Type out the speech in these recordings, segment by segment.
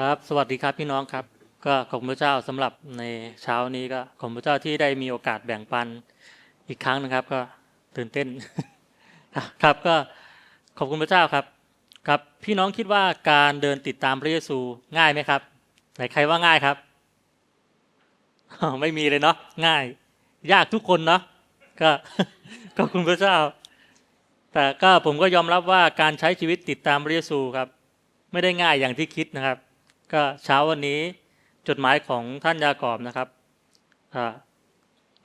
ครับ สวัสดีครับพี่น้องครับ ก็ขอบพระเจ้าสำหรับในเช้านี้ก็ขอบพระเจ้าที่ได้มีโอกาสแบ่งปันอีกครั้งนะครับ ก็ตื่นเต้นครับก็ขอบคุณพระเจ้าครับ ครับพี่น้องคิดว่าการเดินติดตามพระเยซูง่ายไหมครับไหนใครว่าง่ายครับไม่มีเลยเนาะง่าย ยากทุกคนเนาะก็ขอบคุณพระเจ้า แต่ก็ผมก็ยอมรับว่าการใช้ชีวิตติดตามพระเยซูครับ ไม่ได้ง่ายอย่างที่คิดนะครับ ก็เช้าวันนี้จดหมายของท่านยากอบนะครับ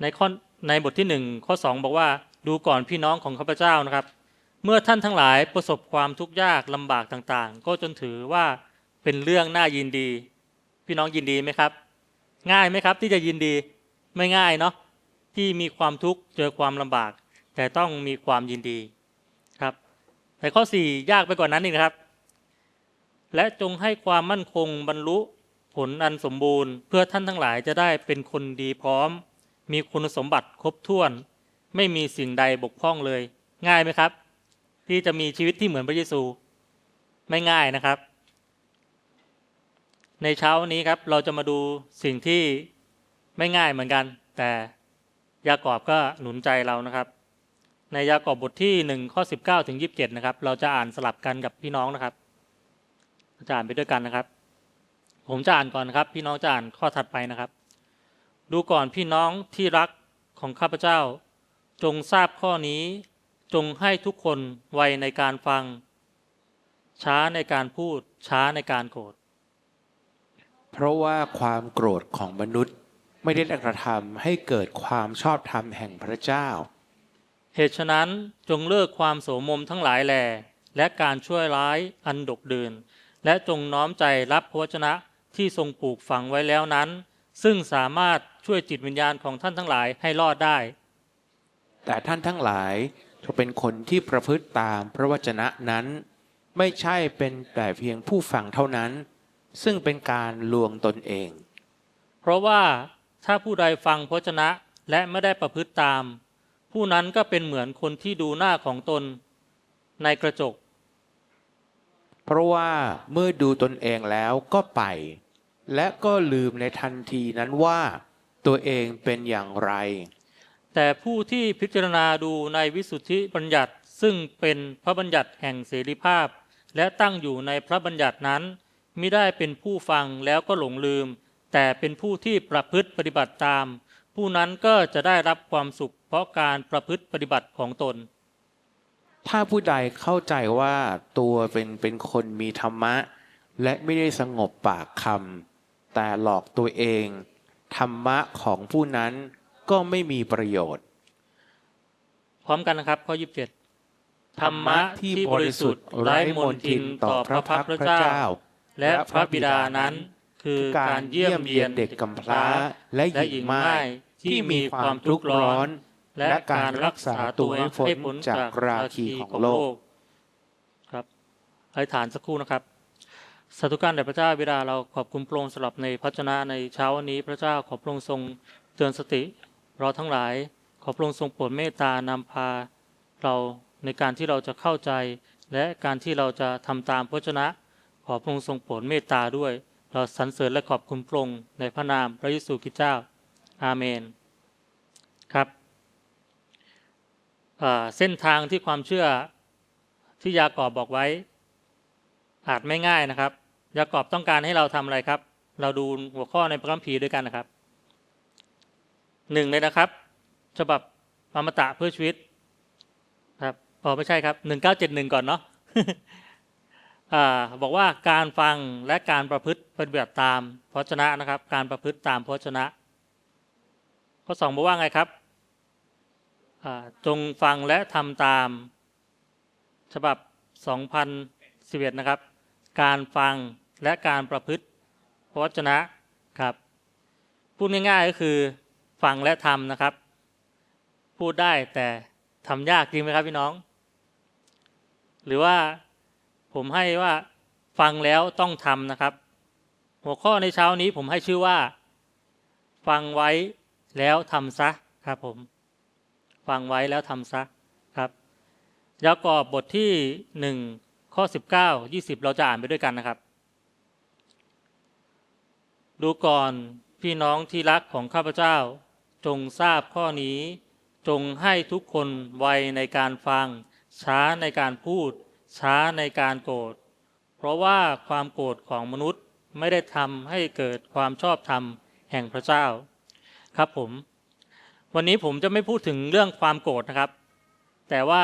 ในข้อในบทที่หนึ่งข้อสองบอกว่าดูก่อนพี่น้องของข้าพเจ้านะครับ เมื่อท่านทั้งหลายประสบความทุกข์ยากลำบากต่างๆ ก็จนถือว่าเป็นเรื่องน่ายินดี พี่น้องยินดีไหมครับ ง่ายไหมครับที่จะยินดีไม่ง่ายเนาะที่มีความทุกข์เจอความลำบาก แต่ต้องมีความยินดีครับแต่ข้อสี่ยากไปกว่านั้นอีกนะครับ และจงให้ความมั่นคงบรรลุผลอันสมบูรณ์ เพื่อท่านทั้งหลายจะได้เป็นคนดีพร้อม มีคุณสมบัติครบถ้วน ไม่มีสิ่งใดบกพร่องเลย ง่ายไหมครับ ที่จะมีชีวิตที่เหมือนพระเยซู ไม่ง่ายนะครับ ในเช้านี้ครับเราจะมาดูสิ่งที่ไม่ง่ายเหมือนกัน แต่ยากอบก็หนุนใจเรานะครับ ในยากอบบทที่หนึ่งข้อสิบเก้าถึงยีิบเจ็ดนะครับเราจะอ่านสลับกันกับพี่น้องนะครับ จะอ่านไปด้วยกันนะครับ ผมจะอ่านก่อนนะครับ พี่น้องจะอ่านข้อถัดไปนะครับ ดูก่อนพี่น้องที่รักของข้าพเจ้า จงทราบข้อนี้ จงให้ทุกคนไวในการฟัง ช้าในการพูด ช้าในการโกรธเพราะว่าความโกรธของมนุษย์ไม่ได้กระทำให้เกิดความชอบธรรมแห่งพระเจ้า เหตุฉะนั้นจงเลิกความโสมมทั้งหลายแหล่และการช่วยร้ายอันดกดื่น และจงน้อมใจรับพระวจนะที่ทรงปลูกฝังไว้แล้วนั้น ซึ่งสามารถช่วยจิตวิญญาณของท่านทั้งหลายให้รอดได้ แต่ท่านทั้งหลายจะเป็นคนที่ประพฤติตามพระวจนะนั้น ไม่ใช่เป็นแต่เพียงผู้ฟังเท่านั้น ซึ่งเป็นการลวงตนเอง เพราะว่าถ้าผู้ใดฟังพระวจนะและไม่ได้ประพฤติตาม ผู้นั้นก็เป็นเหมือนคนที่ดูหน้าของตน ในกระจก เพราะว่าเมื่อดูตนเองแล้วก็ไป และก็ลืมในทันทีนั้นว่าตัวเองเป็นอย่างไร แต่ผู้ที่พิจารณาดูในวิสุทธิบัญญัติซึ่งเป็นพระบัญญัติแห่งเสรีภาพ และตั้งอยู่ในพระบัญญัตินั้นมิได้เป็นผู้ฟังแล้วก็หลงลืม แต่เป็นผู้ที่ประพฤติปฏิบัติตาม ผู้นั้นก็จะได้รับความสุขเพราะการประพฤติปฏิบัติของตน ถ้าผู้ใดเข้าใจว่าตัวเป็นเป็นคนมีธรรมะ และไม่ได้สงบปากคำแต่หลอกตัวเอง ธรรมะของผู้นั้นก็ไม่มีประโยชน์ พร้อมกันนะครับข้อยี่สิบเจ็ดธรรมะที่บริสุทธิ์ไร้มนทินต่อพระพักตร์พระเจ้า และพระบิดานั้น คือการเยี่ยมเยียนเด็กกำพร้าและหและญิหญิงงไม้ม่ายที่มีความทุกข์ร้อน และการรักษาตัวให้พ้นจากราคีของโลกครับอธิษฐานสักครู่นะครับสาธุการแด่พระเจ้าบิดาเราขอบคุณพระองค์สำหรับในพระชนะในเช้าวันนี้ พระเจ้าขอพระองค์ทรงเตือนสติเราทั้งหลาย ขอพระองค์ทรงโปรดเมตตานำพาเราในการที่เราจะเข้าใจ และการที่เราจะทำตามพระชนะ ขอพระองค์ทรงโปรดเมตตาด้วย เราสรรเสริญและขอบคุณพระองค์ในพระนามพระเยซูคริสต์เจ้า อาเมน ครับอ่า เส้นทางที่ความเชื่อที่ยากอบบอกไว้ อาจไม่ง่ายนะครับ ยากอบต้องการให้เราทำอะไรครับ เราดูหัวข้อในพระคัมภีร์ด้วยกันนะครับหนึ่งเลยนะครับ ฉบับอมตะเพื่อชีวิตครับพอไม่ใช่ครับหนึ่งเก้าเจ็ดหนึ่งก่อนเนาะอบอกว่าการฟังและการประพฤติปฏิบัติตามพระวจนะนะครับ การประพฤติตามพระวจนะ ข้อสองบอกว่าไงครับ จงฟังและทำตาม ฉบับ 2011 นะครับ การฟังและการประพฤติพระวจนะครับ พูดง่ายๆก็คือฟังและทำนะครับ พูดได้แต่ทำยากจริงไหมครับพี่น้อง หรือว่าผมให้ว่าฟังแล้วต้องทำนะครับ หัวข้อในเช้านี้ผมให้ชื่อว่า ฟังไว้แล้วทำซะครับผม ฟังไว้แล้วทำซะครับยากอบบทที่หนึ่งข้อสิบเก้ายี่สิบเราจะอ่านไปด้วยกันนะครับ ดูก่อนพี่น้องที่รักของข้าพเจ้า จงทราบข้อนี้ จงให้ทุกคนไวในการฟัง ช้าในการพูด ช้าในการโกรธเพราะว่าความโกรธของมนุษย์ไม่ได้ทำให้เกิดความชอบธรรมแห่งพระเจ้า ครับผม วันนี้ผมจะไม่พูดถึงเรื่องความโกรธนะครับ แต่ว่า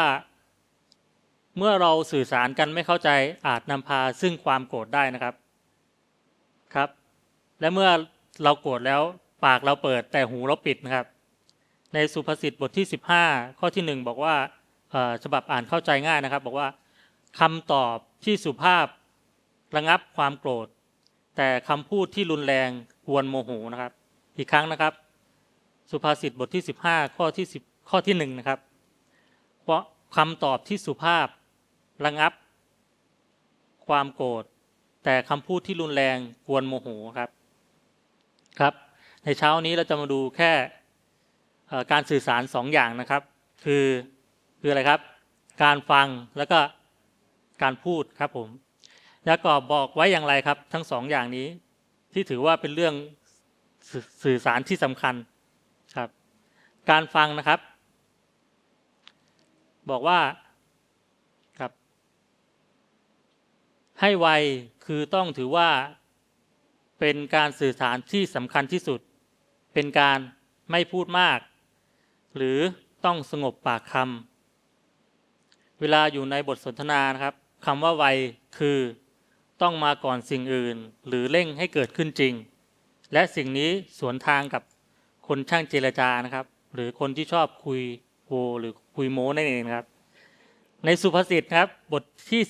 เมื่อเราสื่อสารกันไม่เข้าใจอาจนำพาซึ่งความโกรธได้นะครับครับ และเมื่อเราโกรธแล้วปากเราเปิดแต่หูเราปิดนะครับ ในสุภาษิตบทที่ 15 ข้อที่หนึ่งบอกว่าฉบับอ่านเข้าใจง่ายนะครับ บอกว่าคำตอบที่สุภาพระงับความโกรธ แต่คำพูดที่รุนแรงกวนโมโหนะครับ อีกครั้งนะครับ สุภาษิตบทที่ 15 ข้อที่10ข้อที่หนึ่งนะครับ เพราะคำตอบที่สุภาพระงับ ความโกรธแต่คำพูดที่รุนแรงกวนโมโหครับครับ ในเช้านี้เราจะมาดูแค่การสื่อสารสองอย่างนะครับ คือคืออะไรครับ การฟังแล้วก็การพูดครับผมยากอบบอกไว้อย่างไรครับ ทั้งสองอย่างนี้ที่ถือว่าเป็นเรื่องสื่อสื่อสารที่สำคัญ การฟังนะครับ บอกว่าครับ ให้ไวคือต้องถือว่าเป็นการสื่อสารที่สำคัญที่สุด เป็นการไม่พูดมาก หรือต้องสงบปากคำเวลาอยู่ในบทสนทนานะครับคำว่าไวคือต้องมาก่อนสิ่งอื่น หรือเร่งให้เกิดขึ้นจริง และสิ่งนี้สวนทางกับคนช่างเจรจานะครับ หรือคนที่ชอบคุยโวหรือคุยโม้นั่นเองครับ ในสุภาษิตครับ บทที่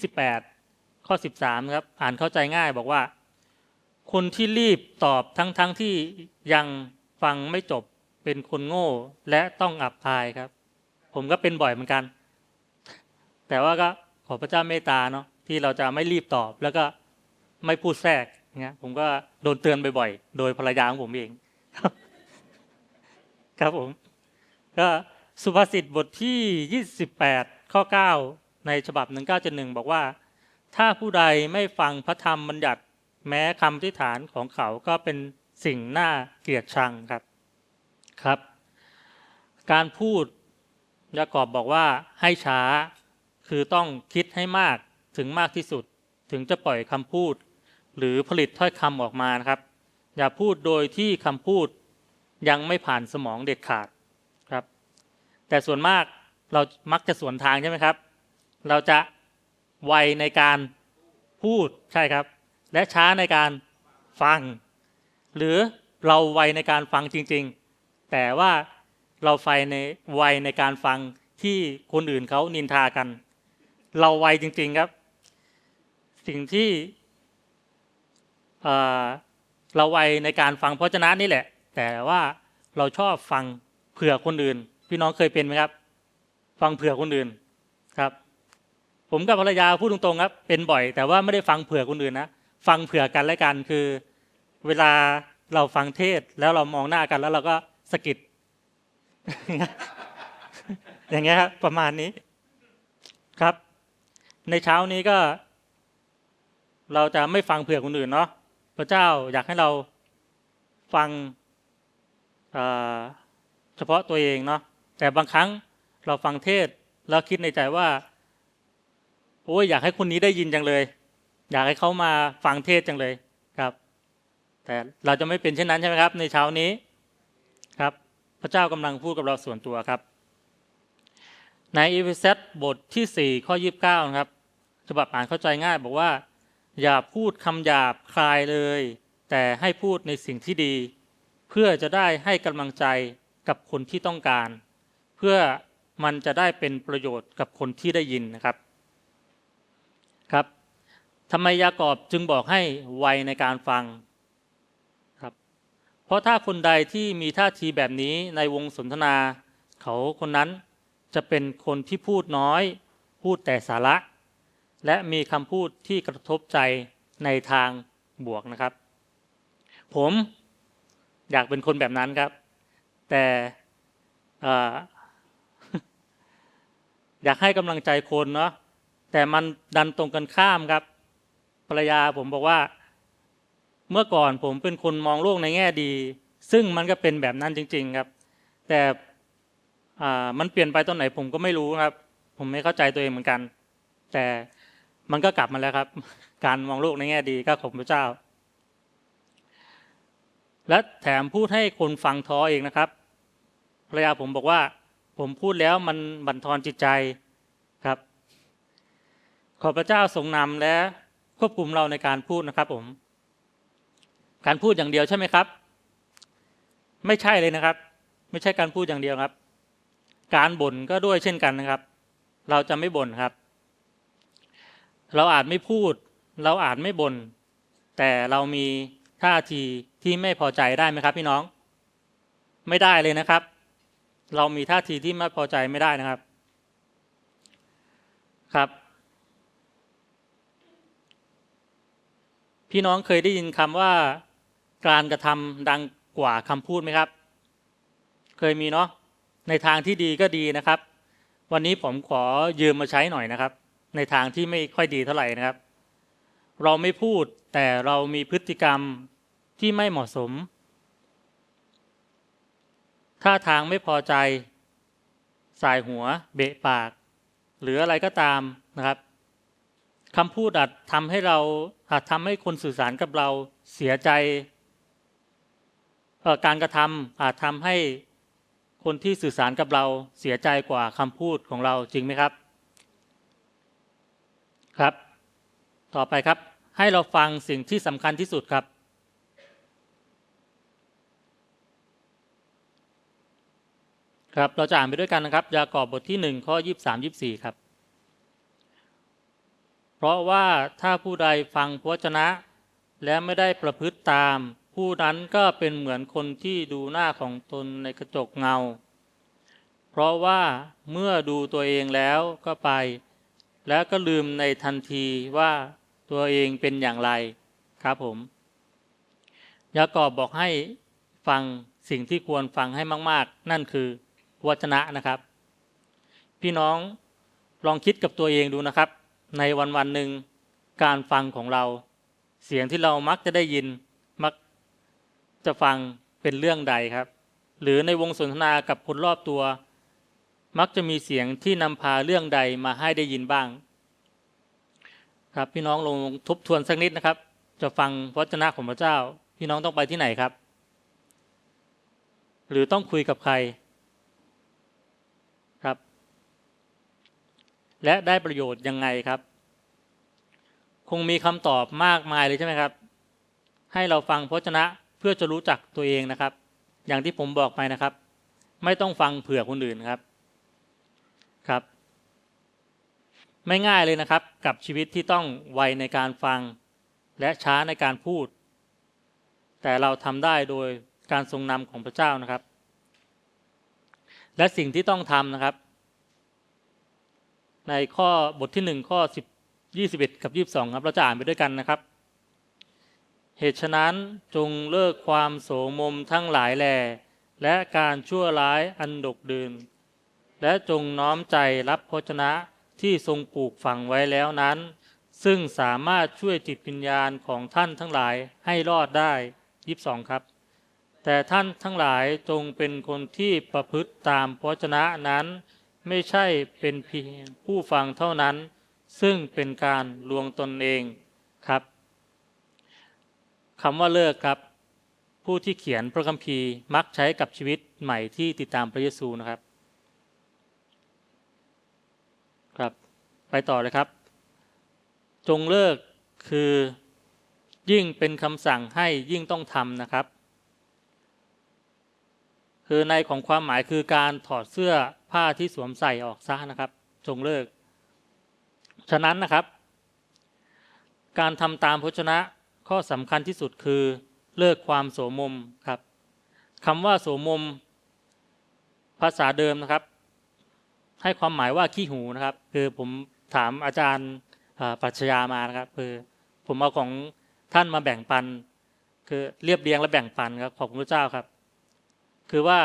18 ข้อ 13 ครับ อ่านเข้าใจง่ายบอกว่า คนที่รีบตอบทั้งๆทที่ยังฟังไม่จบเป็นคนโง่และต้องอับอายครับ ผมก็เป็นบ่อยเหมือนกัน แต่ว่าก็ขอพระเจ้าเมตตาเนาะที่เราจะไม่รีบตอบแล้วก็ไม่พูดแทรกเงี้ยผมก็โดนเตือนบ่อยๆ โดยภรรยาของผมเอง ครับผม ก็สุภาษิตบทที่ 28 ข้อ 9 ในฉบับ 1971 บอกว่า ถ้าผู้ใดไม่ฟังพระธรรมบัญญัติแม้คำที่ฐานของเขาก็เป็นสิ่งน่าเกลียดชังครับครับ การพูดยากอบบอกว่าให้ช้าคือต้องคิดให้มากถึงมากที่สุด ถึงจะปล่อยคำพูด หรือผลิตถ้อยคำออกมานะครับ อย่าพูดโดยที่คำพูดยังไม่ผ่านสมองเด็ดขาด แต่ส่วนมากเรามักจะสวนทางใช่ไหมครับ เราจะไวในการพูดใช่ครับ และช้าในการฟัง หรือเราไวในการฟังจริง ๆ แต่ว่าเราไฟในไวในการฟังที่คนอื่นเขานินทากัน เราไวจริง ๆครับ สิ่งที่เราไวในการฟังพระเจนะนี่แหละ แต่ว่าเราชอบฟังเผื่อคนอื่น พี่น้องเคยเป็นไหมครับ ฟังเผื่อคนอื่นครับ ผมกับภรรยาพูดตรงๆครับ เป็นบ่อย แต่ว่าไม่ได้ฟังเผื่อคนอื่นนะฟังเผื่อกันและกันคือ เวลาเราฟังเทศแล้วเรามองหน้ากันแล้วเราก็สะกิดอย่างเงี้ยครับประมาณนี้ครับ ในเช้านี้ก็ เราจะไม่ฟังเผื่อคนอื่นเนาะพระเจ้าอยากให้เราฟังเอ่อเฉพาะตัวเองเนาะ แต่บางครั้งเราฟังเทศแล้วคิดในใจว่าโอ้ยอยากให้คนนี้ได้ยินจังเลย อยากให้เขามาฟังเทศจังเลยครับ แต่เราจะไม่เป็นเช่นนั้นใช่ไหมครับ ในเช้านี้ครับ พระเจ้ากำลังพูดกับเราส่วนตัวครับ ในอีเซัสบทที่4ข้อ29นะครับฉบับอ่านเข้าใจง่าย บอกว่า อย่าพูดคำหยาบคลายเลย แต่ให้พูดในสิ่งที่ดี เพื่อจะได้ให้กำลังใจกับคนที่ต้องการ พื่อมันจะได้เป็นประโยชน์กับคนที่ได้ยินนะครับครับทำไมยากอบจึงบอกให้ไวในการฟังครับเพราะถ้าคนใดที่มีท่าทีแบบนี้ในวงสนทนา เขาคนนั้นจะเป็นคนที่พูดน้อย พูดแต่สาระ และมีคำพูดที่กระทบใจในทางบวกนะครับ ผมอยากเป็นคนแบบนั้นครับ แต่เอยากให้กำลังใจคนเนาะแต่มันดันตรงกันข้ามครับ ภรรยาผมบอกว่า เมื่อก่อนผมเป็นคนมองโลกในแง่ดี ซึ่งมันก็เป็นแบบนั้นจริง ๆครับ แต่อ่ามันเปลี่ยนไปตอนไหนผมก็ไม่รู้ครับ ผมไม่เข้าใจตัวเองเหมือนกัน แต่มันก็กลับมาแล้วครับ การมองโลกในแง่ดีก็ขอบพระเจ้า และแถมพูดให้คนฟังท้อเองนะครับภรรยาผมบอกว่า ผมพูดแล้วมันบั่นทอนจิตใจครับ ขอพระเจ้าทรงนำและควบคุมเราในการพูดนะครับผม การพูดอย่างเดียวใช่ไหมครับ ไม่ใช่เลยนะครับ ไม่ใช่การพูดอย่างเดียวครับ การบ่นก็ด้วยเช่นกันนะครับ เราจะไม่บ่นครับ เราอาจไม่พูด เราอาจไม่บ่นแต่เรามีท่าทีที่ไม่พอใจได้ไหมครับ พี่น้อง ไม่ได้เลยนะครับ เรามีท่าทีที่ไม่พอใจไม่ได้นะครับ ครับ พี่น้องเคยได้ยินคำว่าการกระทำดังกว่าคำพูดไหมครับ เคยมีเนาะในทางที่ดีก็ดีนะครับ วันนี้ผมขอยืมมาใช้หน่อยนะครับ ในทางที่ไม่ค่อยดีเท่าไหร่นะครับ เราไม่พูดแต่เรามีพฤติกรรมที่ไม่เหมาะสม ท่าทางไม่พอใจ สายหัว เบะปาก หรืออะไรก็ตามนะครับคำพูดอาจทำให้เราอาจทำให้คนสื่อสารกับเราเสียใจการกระทำอาจทำให้คนที่สื่อสารกับเราเสียใจกว่าคำพูดของเราจริงไหมครับ ครับ ต่อไปครับ ให้เราฟังสิ่งที่สำคัญที่สุดครับ ครับเราจะอ่านไปด้วยกันนะครับ ยากอบบทที่หนึ่งข้อยี่สามยี่สี่ครับ เพราะว่าถ้าผู้ใดฟังพระวจนะ และไม่ได้ประพฤติตาม ผู้นั้นก็เป็นเหมือนคนที่ดูหน้าของตนในกระจกเงา เพราะว่าเมื่อดูตัวเองแล้วก็ไป แล้วก็ลืมในทันทีว่าตัวเองเป็นอย่างไรครับผม ยากอบบอกให้ฟังสิ่งที่ควรฟังให้มาก ๆ นั่นคือ วจนะนะครับ พี่น้องลองคิดกับตัวเองดูนะครับ ในวันวันหนึ่งการฟังของเรา เสียงที่เรามักจะได้ยินมักจะฟังเป็นเรื่องใดครับ หรือในวงสนทนากับคนรอบตัว มักจะมีเสียงที่นำพาเรื่องใดมาให้ได้ยินบ้าง ครับพี่น้องลงทบทวนสักนิดนะครับ จะฟังพระจนะของพระเจ้า พี่น้องต้องไปที่ไหนครับ หรือต้องคุยกับใครครับ และได้ประโยชน์ยังไงครับ คงมีคำตอบมากมายเลยใช่ไหมครับ ให้เราฟังพระวจนะเพื่อจะรู้จักตัวเองนะครับ อย่างที่ผมบอกไปนะครับ ไม่ต้องฟังเผื่อคนอื่นครับครับ ไม่ง่ายเลยนะครับ กับชีวิตที่ต้องไวในการฟัง และช้าในการพูด แต่เราทำได้โดยการทรงนำของพระเจ้านะครับ และสิ่งที่ต้องทำนะครับ ในข้อบทที่หนึ่งข้อสิบยี่สิบเอ็ดกับยี่สองครับเราจะอ่านไปด้วยกันนะครับ เหตุฉะนั้นจงเลิกความโสมมทั้งหลายแหล่และการชั่วร้ายอันดกดื่นและจงน้อมใจรับพชนะที่ทรงปลูกฝังไว้แล้วนั้น ซึ่งสามารถช่วยจิตวิญญาณของท่านทั้งหลายให้รอดได้ยีิบสองครับ แต่ท่านทั้งหลายจงเป็นคนที่ประพฤติตามพระวจนะนั้น ไม่ใช่เป็นเพียงผู้ฟังเท่านั้น ซึ่งเป็นการลวงตนเองครับคำว่าเลิกครับ ผู้ที่เขียนพระคัมภีร์มักใช้กับชีวิตใหม่ที่ติดตามพระเยซูนะครับครับ ไปต่อเลยครับ จงเลิกคือยิ่งเป็นคำสั่งให้ยิ่งต้องทำนะครับ คือในของความหมายคือการถอดเสื้อ ผ้าที่สวมใส่ออกซะนะครับ จงเลิก ฉะนั้นนะครับ การทำตามพระชนะข้อสำคัญที่สุดคือเลิกความโสมมครับคำว่าโสมม ภาษาเดิมนะครับ ให้ความหมายว่าขี้หูนะครับ คือผมถามอาจารย์ปรัชญามานะครับ คือผมเอาของท่านมาแบ่งปัน คือเรียบเรียงและแบ่งปันครับขอบคุณพระเจ้าครับ คือว่า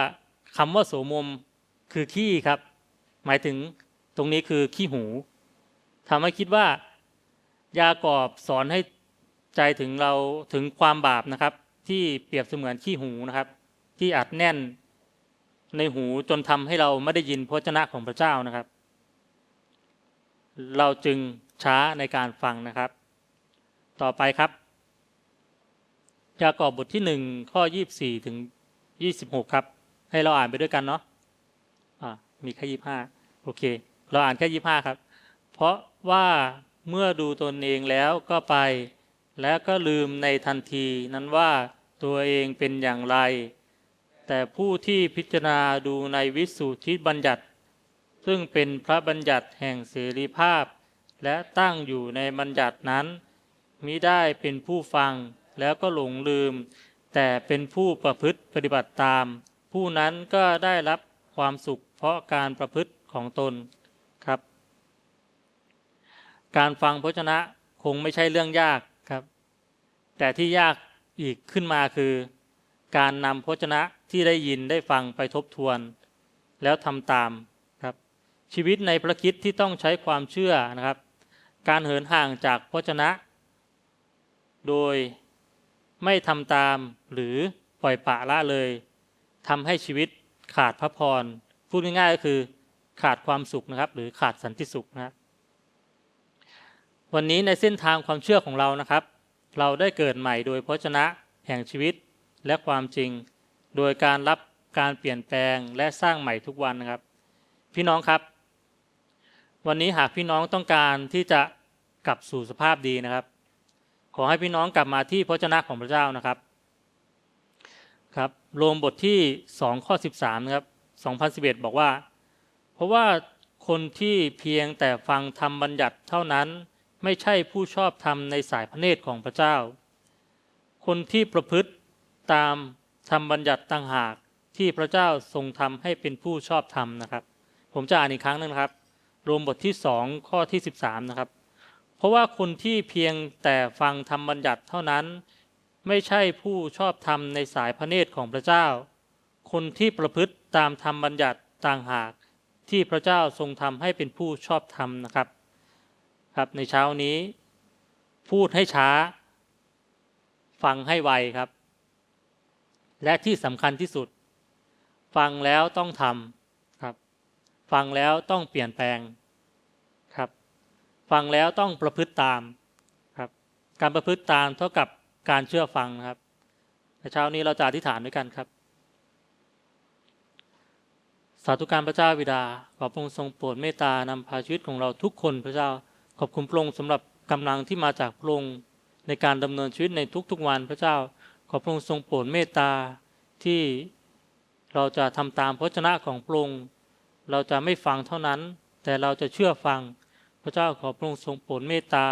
คำว่าโสมม คือขี้ครับ หมายถึงตรงนี้คือขี้หูทำให้คิดว่า ยากอบสอนให้ใจถึงเราถึงความบาปนะครับ ที่เปรียบเสมือนขี้หูนะครับ ที่อัดแน่นในหูจนทำให้เราไม่ได้ยินพระวจนะของพระเจ้านะครับ เราจึงช้าในการฟังนะครับ ต่อไปครับยากอบบทที่หนึ่งข้อยี่บสี่ถึงยี่สิบหกครับ ให้เราอ่านไปด้วยกันเนาะ มีแค่ยี่ห้าโอเค เราอ่านแค่ยี่ห้าครับ เพราะว่าเมื่อดูตนเองแล้วก็ไป แล้วก็ลืมในทันทีนั้นว่าตัวเองเป็นอย่างไร แต่ผู้ที่พิจารณาดูในวิสุทธิบัญญัติ ซึ่งเป็นพระบัญญัติแห่งเสรีภาพ และตั้งอยู่ในบัญญัตินั้นมิได้เป็นผู้ฟังแล้วก็หลงลืม แต่เป็นผู้ประพฤติปฏิบัติตาม ผู้นั้นก็ได้รับความสุข เพราะการประพฤติของตนครับ การฟังพระชนะคงไม่ใช่เรื่องยากครับ แต่ที่ยากอีกขึ้นมาคือ การนำพระชนะที่ได้ยินได้ฟังไปทบทวน แล้วทำตามครับ ชีวิตในพระคิดที่ต้องใช้ความเชื่อนะครับ การเหินห่างจากพระชนะ โดยไม่ทำตามหรือปล่อยปะละเลยทำให้ชีวิตขาดพระพร พูดง่ายๆก็คือขาดความสุขนะครับ หรือขาดสันติสุขนะครับวันนี้ในเส้นทางความเชื่อของเรานะครับ เราได้เกิดใหม่โดยพระชนะแห่งชีวิตและความจริง โดยการรับการเปลี่ยนแปลงและสร้างใหม่ทุกวันนะครับ พี่น้องครับ วันนี้หากพี่น้องต้องการที่จะกลับสู่สภาพดีนะครับ ขอให้พี่น้องกลับมาที่พระชนะของพระเจ้านะครับครับโรมบทที่2ข้อ13นะครับ 2011 บอกว่า เพราะว่าคนที่เพียงแต่ฟังธรรมบัญญัติเท่านั้นไม่ใช่ผู้ชอบธรรมในสายพระเนตรของพระเจ้า คนที่ประพฤติตามธรรมบัญญัติต่างหากที่พระเจ้าทรงทำให้เป็นผู้ชอบธรรมนะครับ ผมจะอ่านอีกครั้งหนึงครับโรมบทที่2ข้อที่ 13 นะครับ เพราะว่าคนที่เพียงแต่ฟังธรรมบัญญัติเท่านั้น ไม่ใช่ผู้ชอบธรรมในสายพระเนตรของพระเจ้า คนที่ประพฤติตามธรรมบัญญัติต่างหากที่พระเจ้าทรงทำให้เป็นผู้ชอบธรรมนะครับ ครับในเช้านี้ พูดให้ช้า ฟังให้ไวครับ และที่สำคัญที่สุด ฟังแล้วต้องทำครับ ฟังแล้วต้องเปลี่ยนแปลงครับ ฟังแล้วต้องประพฤติตามครับ การประพฤติตามเท่ากับการเชื่อฟังครับในเช้านี้เราจะอธิษฐานด้วยกันครับาธุการพระเจ้าบิดา ขอพระองค์ทรงโปรดเมตตานำพาชีวิตของเราทุกคนพระเจ้า ขอบคุณพระองค์สำหรับกำลังที่มาจากพระองค์ในการดำเนินชีวิตในทุกๆวันพระเจ้า ขอพระองค์ทรงโปรดเมตตาที่เราจะทำตามพระวจนะของพระองค์เราจะไม่ฟังเท่านั้น แต่เราจะเชื่อฟัง พระเจ้าขอพระองค์ทรงโปรดเมตตา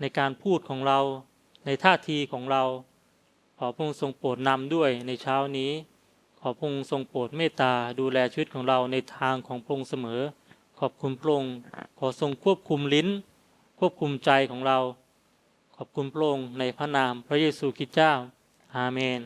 ในการพูดของเรา ในท่าทีของเรา ขอพระองค์ทรงโปรดนำด้วยในเช้านี้ อพระองค์ทรงโปรดเมตตาดูแลชีวิตของเราในทางของพระองค์เสมอ ขอบคุณพระองค์ขอทรงควบคุมลิ้น ควบคุมใจของเรา ขอบคุณพระองค์ในพระนามพระเยซูคริสต์เจ้า อาเมน